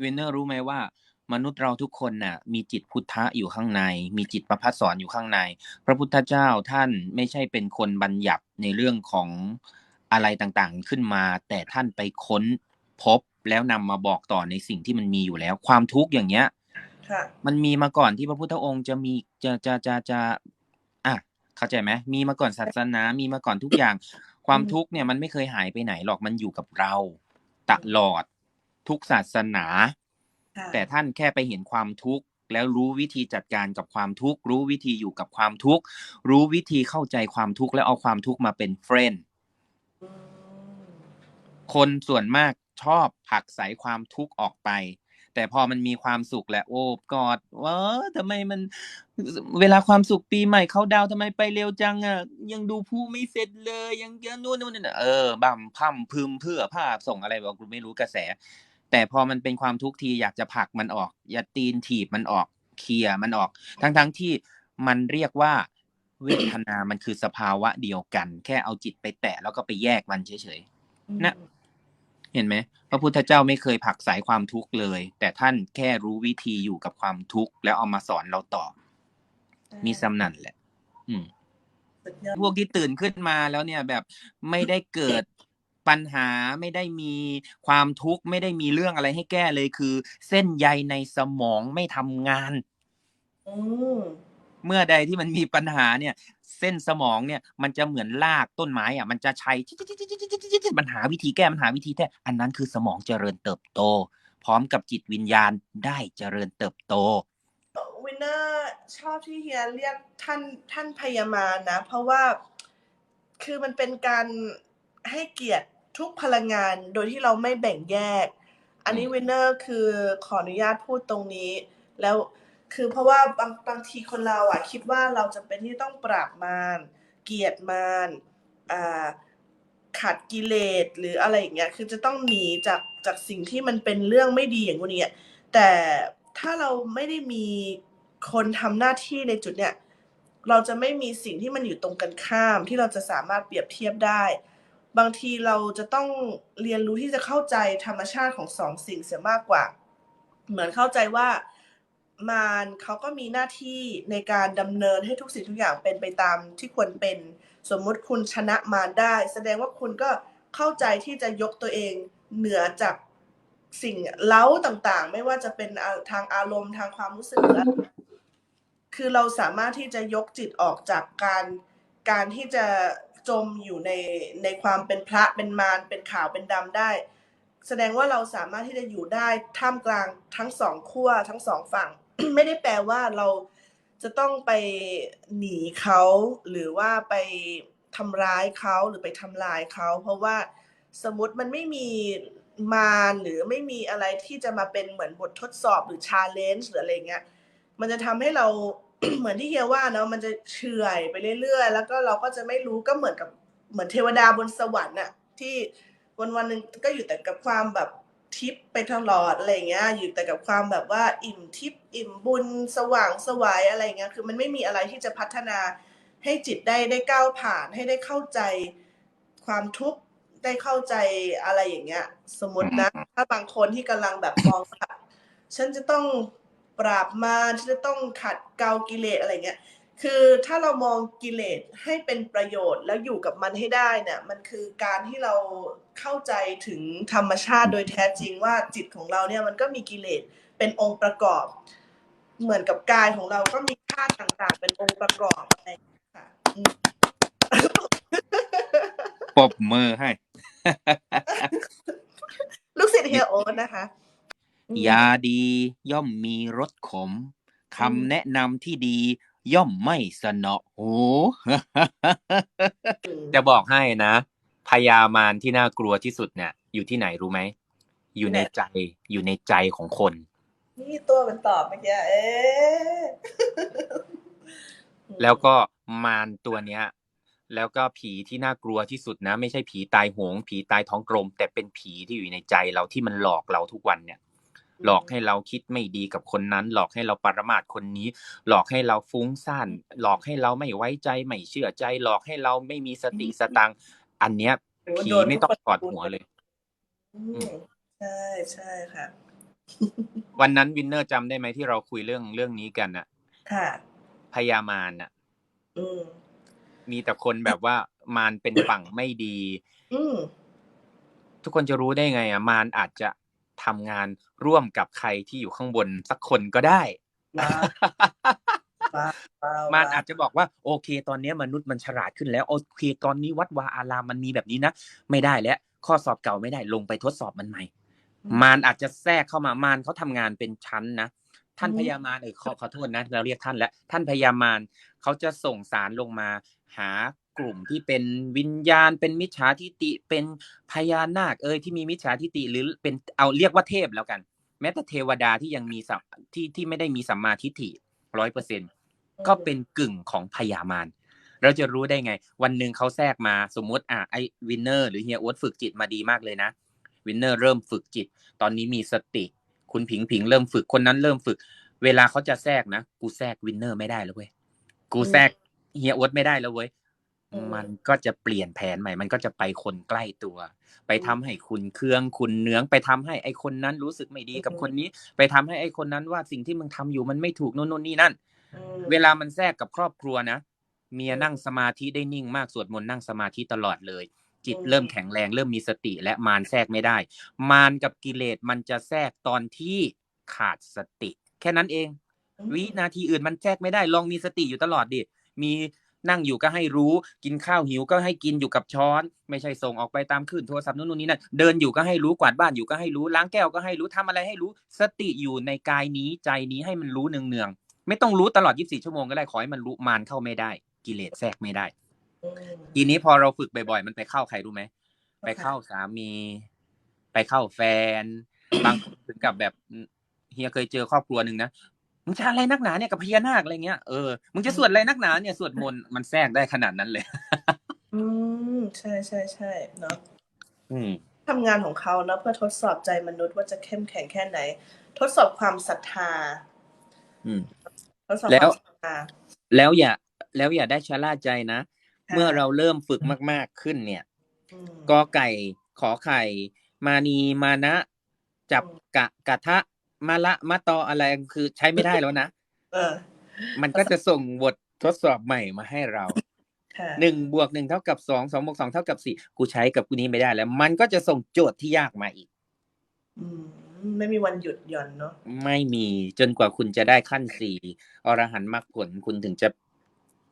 เวนเนอร์รู้ไหมว่ามนุษย์เราทุกคนน่ะมีจิตพุทธะอยู่ข้างใน มีจิตประภัสสอนอยู่ข้างใน พระพุทธเจ้าท่านไม่ใช่เป็นคนบัญญัติในเรื่องของอะไรต่างๆขึ้นมา แต่ท่านไปค้นพบแล้วนำมาบอกต่อในสิ่งที่มันมีอยู่แล้ว ความทุกข์อย่างเงี้ยค่ะมันมีมาก่อนที่พระพุทธองค์จะมีจะจะจะจะอะเข้าใจไหมมีมาก่อนศาสนา มีมาก่อนทุกอย่าง ความทุกข์เนี่ยมันไม่เคยหายไปไหนหรอกมันอยู่กับเราตลอด ทุกศาสนาค่ะแต่ท่านแค่ไปเห็นความทุกข์แล้วรู้วิธีจัดการกับความทุกข์ รู้วิธีอยู่กับความทุกข์ รู้วิธีเข้าใจความทุกข์แล้วเอาความทุกข์มาเป็นเฟรนด์อืมคนส่วนมากชอบผลักไสความทุกข์ออกไป แต่พอมันมีความสุขแหละโอบกอดว่าทำไมมัน เวลาความสุขปีใหม่เขาดาวน์ทำไมไปเร็วจังอะยังดูผู้ไม่เสร็จเลยยังยังนู่นนู่นนี่เออบั่มพั่มพึมเพื่อภาพส่งอะไรบอกกูไม่รู้กระแส แต่พอมันเป็นความทุกข์ทีอยากจะผลักมันออกอย่าตีนถีบมันออกเคลียร์มันออก ทั้งทั้งๆที่มันเรียกว่าเวทนามันคือสภาวะเดียวกัน แค่เอาจิตไปแตะแล้วก็ไปแยกมันเฉยๆนะเห็นไหมพระพุทธเจ้าไม่เคยผลักสายความทุกข์เลย แต่ท่านแค่รู้วิธีอยู่กับความทุกข์แล้วเอามาสอนเราต่อ มีสำนันแหละ อืมสุดยอดพวกที่ตื่นขึ้นมาแล้วเนี่ยแบบไม่ได้เกิด ปัญหาไม่ได้มีความทุกข์ไม่ได้มีเรื่องอะไรให้แก้เลยคือ เส้นใยในสมองไม่ทำงานอืมเมื่อใดที่มันมีปัญหาเนี่ย เส้นสมองเนี่ย มันจะเหมือนรากต้นไม้อะ มันจะใช้มันหาวิธีแก้มันหาวิธีแก้อันนั้นคือสมองเจริญเติบโต พร้อมกับจิตวิญญาณได้เจริญเติบโตวินเนอร์ชอบที่เฮียเรียกท่านท่านพยามารนะ เพราะว่าคือมันเป็นการให้เกียรติ ทุกพลังงานโดยที่เราไม่แบ่งแยก อันนี้อืมวินเนอร์คือขออนุญาตพูดตรงนี้ แล้วคือเพราะว่าบางบางทีคนเราอะ คิดว่าเราจะเป็นที่ต้องปราบมารเกลียดมารอ่าขัดกิเลสหรืออะไรอย่างเงี้ยคือจะต้องหนีจากจากสิ่งที่มันเป็นเรื่องไม่ดีอย่างนี้ยแต่ถ้าเราไม่ได้มีคนทำหน้าที่ในจุดเนี้ยเราจะไม่มีสิ่งที่มันอยู่ตรงกันข้ามที่เราจะสามารถเปรียบเทียบได้ บางทีเราจะต้องเรียนรู้ที่จะเข้าใจธรรมชาติของสองสิ่งเสียมากกว่า เหมือนเข้าใจว่ามารเขาก็มีหน้าที่ในการดำเนินให้ทุกสิ่งทุกอย่างเป็นไปตามที่ควรเป็น สมมุติคุณชนะมารได้ แสดงว่าคุณก็เข้าใจที่จะยกตัวเองเหนือจากสิ่งเล้าต่างๆ ไม่ว่าจะเป็นทางอารมณ์ทางความรู้สึกหรืออะไรคือเราสามารถที่จะยกจิตออกจากการการที่จะ จมอยู่ในในความเป็นพระเป็นมารเป็นขาวเป็นดำได้ แสดงว่าเราสามารถที่จะอยู่ได้ท่ามกลางทั้งสองขั้วทั้งสองฝั่ง ไม่ได้แปลว่าเราจะต้องไปหนีเขาหรือว่าไปทำร้ายเขาหรือไปทำลายเขาเพราะว่าสมมติมันไม่มีมารหรือไม่มีอะไรที่จะมาเป็นเหมือนบททดสอบหรือชาเลนจ์หรืออะไรเงี้ย มันจะทำให้เรา เหมือนที่เฮียว่าเนาะมันจะเฉื่อยไปเรื่อยๆ แล้วก็เราก็จะไม่รู้ก็เหมือนกับเหมือนเทวดาบนสวรรค์น่ะที่วันวันๆหนึ่งก็อยู่แต่กับความแบบทิพย์ไปตลอดอะไรเงี้ยอยู่แต่กับความแบบว่า อิ่มทิพย์อิ่มบุญสว่างสวายอะไรเงี้ยคือมันไม่มีอะไรที่จะพัฒนาให้จิตได้ได้ก้าวผ่านให้ได้เข้าใจความทุกข์ได้เข้าใจอะไรอย่างเงี้ย สมมตินะ ถ้าบางคนที่กำลังแบบมองว่าฉันจะต้อง ปราบมารฉันจะต้องขัดเกลากิเลสอะไรเงี้ยคือถ้าเรามองกิเลสให้เป็นประโยชน์แล้วอยู่กับมันให้ได้เนี่ยมันคือการที่เราเข้าใจถึงธรรมชาติโดยแท้จริงว่าจิตของเราเนี่ยมันก็มีกิเลสเป็นองค์ประกอบ เหมือนกับกายของเราก็มีธาตุต่างๆ เป็นองค์ประกอบอะไรอย่างเงี้ยค่ะอืมปรบมือให้ ลูกศิษย์เฮียโอ๊ตนะคะอืม ยาดีย่อมมีรสขมอืมคำแนะนำที่ดีย่อมไม่สนอหูจะบอกให้นะพยามารที่น่ากลัวที่สุดเนี่ย อยู่ที่ไหนรู้ไหม อยู่ในใจอยู่ในใจของคน นี่ตัวมันตอบเมื่อกี้เอ๊ะแล้วก็มารตัวเนี้ย แล้วก็ผีที่น่ากลัวที่สุดนะ ไม่ใช่ผีตายโหง ผีตายท้องกลม แต่เป็นผีที่อยู่ในใจเราที่มันหลอกเราทุกวันเนี่ย หลอกให้เราคิดไม่ดีกับคนนั้น หลอกให้เราปรมาทคนนี้ หลอกให้เราฟุ้งซ่าน หลอกให้เราไม่ไว้ใจไม่เชื่อใจ หลอกให้เราไม่มีสติสตังค์อันเนี้ยโอ้โหผีโดนไม่ต้องกอดหัวเลยอืมใช่ใช่ค่ะ วันนั้นวินเนอร์จำได้ไหมที่เราคุยเรื่องเรื่องนี้กันน่ะค่ะพยามารน่ะอืมมีแต่คนแบบว่ามารเป็นฝั่งไม่ดีอืมทุกคนจะรู้ได้ไงอะมารอาจจะ ทำงานร่วมกับใครที่อยู่ข้างบนสักคนก็ได้ว้าวว้าวว้าวมารอาจจะบอกว่าโอเค ตอนนี้มนุษย์มันฉลาดขึ้นแล้วโอเค ตอนนี้วัดวาอารามมันมีแบบนี้นะไม่ได้แล้ว ข้อสอบเก่าไม่ได้ลงไปทดสอบมันใหม่มารอาจจะแทรกเข้ามามารเขาทำงานเป็นชั้นนะท่านพยามารเออขอขอโทษนะ เราเรียกท่านแล้วท่านพยามารเขาจะส่งสารลงมาหา กลุ่มที่เป็นวิญญาณ เป็นมิจฉาทิฏฐิเป็นพญานาค เอยที่มีมิจฉาทิฏฐิหรือเป็นเอาเรียกว่าเทพแล้วกัน แม้แต่เทวดาที่ยังมีสัมที่ที่ไม่ได้มีสัมมาทิฏฐิร้อยเปอร์เซ็นก็เป็นกึ่งของพยามารเราจะรู้ได้ไง วันหนึ่งเขาแทรกมาสมมติอะไอวินเนอร์หรือเฮียโอ๊ตฝึกจิตมาดีมากเลยนะวินเนอร์เริ่มฝึกจิต ตอนนี้มีสติ คุณผิงผิงเริ่มฝึกคนนั้นเริ่มฝึก เวลาเขาจะแทรกนะ กูแทรกวินเนอร์ไม่ได้แล้วเว้ยกูแทรกเฮียโอ๊ตไม่ได้แล้วเว้ย มันก็จะเปลี่ยนแผนใหม่ มันก็จะไปคนใกล้ตัว ไปทำให้คุณเครื่องคุณเนื้องไปทำให้ไอคนนั้นรู้สึกไม่ดีกับคนนี้ ไปทำให้ไอคนนั้นว่าสิ่งที่มึงทำอยู่มันไม่ถูกโน่นโน่นนี่นั่นอืมเวลามันแทรกกับครอบครัวนะเมียนั่งสมาธิได้นิ่งมากสวดมนต์นั่งสมาธิตลอดเลย จิตเริ่มแข็งแรง เริ่มมีสติและมารแทรกไม่ได้ มารกับกิเลสมันจะแทรกตอนที่ขาดสติ แค่นั้นเอง วินาทีอื่นมันแทรกไม่ได้ลองมีสติอยู่ตลอดดิมี นั่งอยู่ก็ให้รู้ กินข้าวหิวก็ให้กินอยู่กับช้อน ไม่ใช่ส่งออกไปตามคลื่นโทรศัพท์นู่นนี่นั่นเดินอยู่ก็ให้รู้กวาดบ้านอยู่ก็ให้รู้ล้างแก้วก็ให้รู้ทำอะไรให้รู้ สติอยู่ในกายนี้ใจนี้ให้มันรู้เนืองๆไม่ต้องรู้ตลอด 24 ชั่วโมงก็ได้ขอให้มันรู้มารเข้าไม่ได้ กิเลสแทรกไม่ได้ทีนี้พอเราฝึกบ่อยๆมันไปเข้าใครรู้ไหมไปเข้าสามี ไปเข้าแฟน บางคนถึงกับแบบเฮียเคยเจอครอบครัวหนึ่งนะ มึงจะอะไรนักหนาเนี่ยกับพญานาคอะไรเงี้ยเออมึงจะสวดอะไรนักหนาเนี่ยสวดมนต์มันแทรกได้ขนาดนั้นเลย อืมใช่ใช่ใช่เนาะอืมทำงานของเขาเนาะเพื่อทดสอบใจมนุษย์ว่าจะเข้มแข็งแค่ไหน ทดสอบความศรัทธา อืมทดสอบแล้คววามศรัทธาแล้วอย่า แล้วอย่าได้ชะล่าใจนะค่ะเมื่อเราเริ่มฝึกมาก ๆขึ้นเนี่ยอืมกอไก่ขอไข่ มานีมานะ จับอืมกะกะทะ มาละมะตออะไรคือใช้ไม่ได้แล้วนะเออมันก็จะส่งบททดสอบใหม่มาให้เราค่ะหนึ่งบวกหนึ่งเท่ากับสองสองบวกสองเท่ากับสี่กูใช้กับกูนี้ไม่ได้แล้ว มันก็จะส่งโจทย์ที่ยากมาอีกอืมไม่มีวันหยุดหย่อนเนาะไม่มีจนกว่าคุณจะได้ขั้นสี่อรหันต์มรรคผลคุณถึงจะ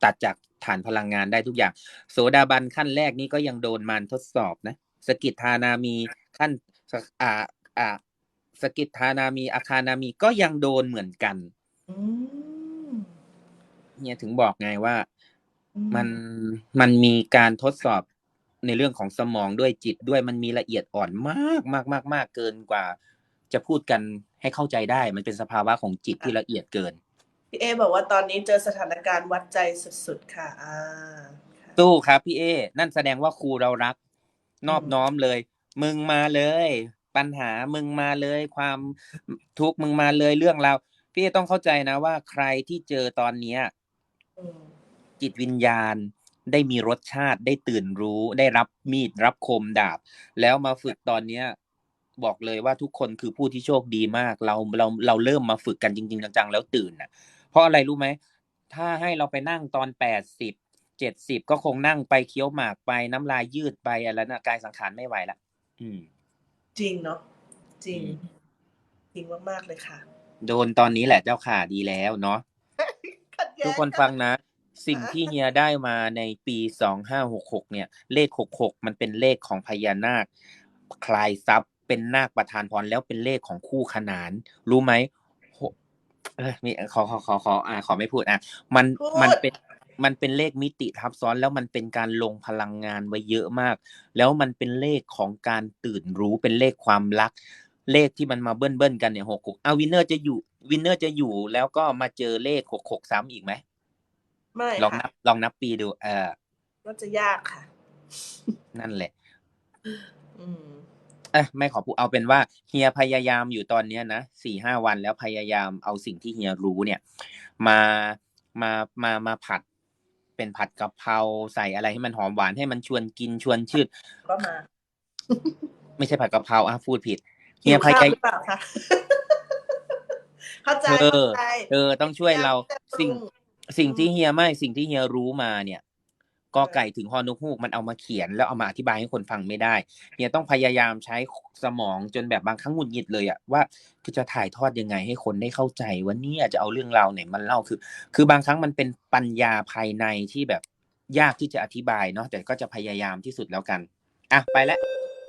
ตัดจากฐานพลังงานได้ทุกอย่าง โสดาบันขั้นแรกนี่ก็ยังโดนมารทดสอบนะสกิทานามีขั้นสอ่าอ่า สกิทานามีอาคานามีก็ยังโดนเหมือนกันอืมเนี่ยถึงบอกไงว่าอืมันมันมีการทดสอบในเรื่องของสมองด้วยจิตด้วยมันมีละเอียดอ่อนมากมากมากมากเกินกว่า จะพูดกันให้เข้าใจได้ มันเป็นสภาวะของจิตที่ละเอียดเกินพี่เอบอกว่าตอนนี้เจอสถานการณ์วัดใจสุดๆค่ะอ่าค่ะสู้ครับพี่เอ นั่นแสดงว่าครูเรารัก นอบน้อมเลย มึงมาเลย ปัญหามึงมาเลย ความทุกข์มึงมาเลยเรื่องราวพี่ต้องเข้าใจนะว่าใครที่เจอตอนเนี้ยจิตวิญญาณได้มีรสชาติได้ตื่นรู้ ได้รับมีดรับคมดาบ แล้วมาฝึกตอนเนี้ย บอกเลยว่าทุกคนคือผู้ที่โชคดีมาก เราเราเราเริ่มมาฝึกกันจริง ๆ จังๆ แล้วตื่นน่ะ เพราะอะไรรู้ไหมถ้าให้เราไปนั่งตอนแปดสิบเจ็ดสิบก็คงนั่งไปเคี้ยวหมากไปน้ำลายยืดไปอะไรนะกายสังขารไม่ไหวละอืม จริงเนาะจริงอืมจริงมากๆเลยค่ะ โดนตอนนี้แหละเจ้าข่าดีแล้วเนาะขัดแย้ทุกคนฟังนะ สิ่งที่เฮียได้มาในปีสองห้าหกหกเนี่ย เลขหกหกมันเป็นเลขของพญานาค คลายทรัพย์เป็นนาคประทานพรแล้วเป็นเลขของคู่ขนาน รู้ไหมโหเอ้ยมีขอขอขอขออ่าขอไม่พูดอะ มันพูดมันเป็น มันเป็นเลขมิติทับซ้อนแล้วมันเป็นการลงพลังงานไว้เยอะมาก แล้วมันเป็นเลขของการตื่นรู้เป็นเลขความรัก เลขที่มันมาเบิ้ลเบิ้ลๆกันเนี่ยหกหกเอาวินเนอร์จะอยู่วินเนอร์จะอยู่แล้วก็มาเจอเลขหกหกซ้ำอีกไหมไม่ลองนัค่ะบลองนับปีดู เออน่าจะยากค่ะ นั่นแหละ อืมเอ้ยไม่ขอพูดเอาเป็นว่าเฮียพยายามอยู่ตอนเนี้ยนะสี่ห้าวันแล้วพยายามเอาสิ่งที่เฮียรู้เนี่ย มามามามาผัด เป็นผัดกะเพราใส่อะไรให้มันหอมหวานให้มันชวนกินชวนชืดก็มา ไม่ใช่ผัดกะเพราอะพูดผิดเฮีหิยวพข้าวยายหรือเปล่าคะเข้าใจเอเข้าอใจเออ ต้องช่วยเราพยายามจะปรุสิ่งงสิ่งที่อืมเฮียไม่สิ่งที่เฮียรู้มาเนี่ย กอเออไก่ถึงฮอนกฮูกมันเอามาเขียน แล้วเอามาอธิบายให้คนฟังไม่ได้เฮียต้องพยายามใช้สมองจนแบบบางครั้งหงุดหงิดเลยอะว่าคือจะถ่ายทอดยังไงให้คนได้เข้าใจว่าเนี่ยจะเอาเรื่องราวไหนมันเล่าคือ คือบางครั้งมันเป็นปัญญาภายในที่แบบยากที่จะอธิบายเนาะแต่ก็จะพยายามที่สุดแล้วกันอะไปแล้ว